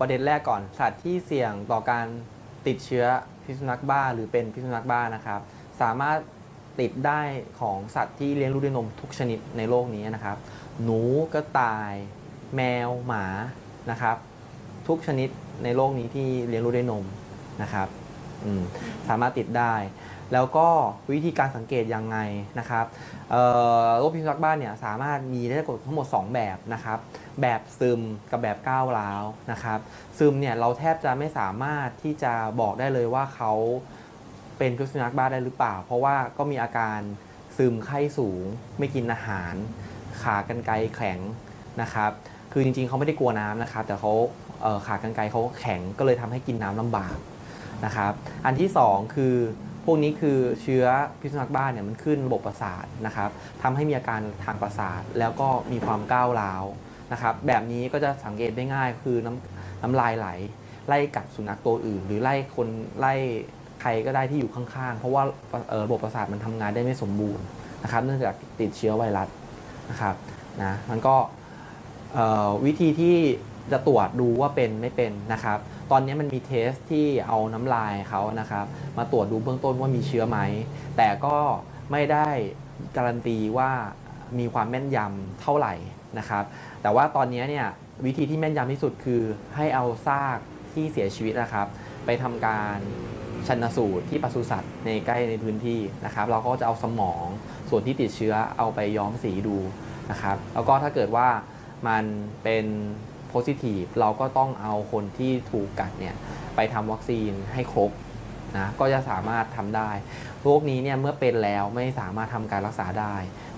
ประเด็นแรกก่อน สัตว์ที่เสี่ยงต่อการติดเชื้อพิษสุนัขบ้า หรือเป็นพิษสุนัขบ้านะครับ สามารถติดได้ของสัตว์ที่เลี้ยงลูกด้วยนมทุกชนิดในโลกนี้นะครับ หนูกระต่าย แมวหมานะครับ ทุกชนิดในโลกนี้ที่เลี้ยงลูกด้วยนมนะครับสามารถติดได้ แล้วก็วิธีการสังเกตยังไงนะครับโรคพิษสุนัขบ้าเนี่ยสามารถมีได้ทั้งหมด 2 แบบนะครับ แบบซึมกับแบบก้าวร้าวนะครับ ซึมเนี่ยเราแทบจะไม่สามารถที่จะบอกได้เลยว่าเขาเป็นพิษสุนัขบ้าได้หรือเปล่า เพราะว่าก็มีอาการซึมไข้สูง ไม่กินอาหาร ขากรรไกรแข็งนะครับ คือจริงๆเขาไม่ได้กลัวน้ำนะครับ แต่เขาเขากรรไกรเขาแข็งก็เลยทำให้กินน้ำลำบากนะครับ อันที่สองคือ พวกนี้คือเชื้อพิษสุนัขบ้าเนี่ยมันขึ้นระบบประสาทนะครับทำให้มีอาการทางประสาทแล้วก็มีความก้าวร้าวนะครับแบบนี้ก็จะสังเกตได้ง่ายคือน้ำน้ำลายไหล ไล่กัดสุนัขตัวอื่น หรือไล่คนไล่ใครก็ได้ที่อยู่ข้างๆ เพราะว่าระบบประสาทมันทำงานได้ไม่สมบูรณ์นะครับ เนื่องจากติดเชื้อไวรัสนะครับนะมันก็วิธีที่จะตรวจดูว่าเป็นไม่เป็นนะครับ ตอนนี้มันมีเทสที่เอาน้ำลายเขานะครับมาตรวจดูเบื้องต้นว่ามีเชื้อไหม แต่ก็ไม่ได้การันตีว่ามีความแม่นยำเท่าไหร่นะครับ แต่ว่าตอนนี้เนี่ยวิธีที่แม่นยำที่สุดคือให้เอาซากที่เสียชีวิตนะครับ ไปทำการชันสูตรที่ปศุสัตว์ในใกล้ในพื้นที่นะครับ เราก็จะเอาสมองส่วนที่ติดเชื้อเอาไปย้อมสีดูนะครับ แล้วก็ถ้าเกิดว่ามันเป็น positive เราก็ต้องเอาคนที่ถูกกัดเนี่ยไปทำวัคซีนให้ครบนะก็จะสามารถทำได้โรคนี้เนี่ยเมื่อเป็นแล้วไม่สามารถทำการรักษาได้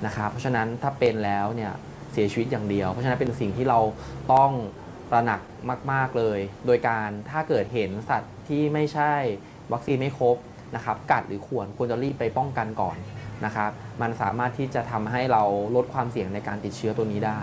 นะครับเพราะฉะนั้นถ้าเป็นแล้วเนี่ยเสียชีวิตอย่างเดียว เพราะฉะนั้นเป็นสิ่งที่เราต้องตระหนักมาก ๆเลย โดยการถ้าเกิดเห็นสัตว์ที่ไม่ใช่วัคซีนไม่ครบนะครับกัดหรือข่วนควรจะรีบไปป้องกันก่อนนะครับ มันสามารถที่จะทำให้เราลดความเสี่ยงในการติดเชื้อตัวนี้ได้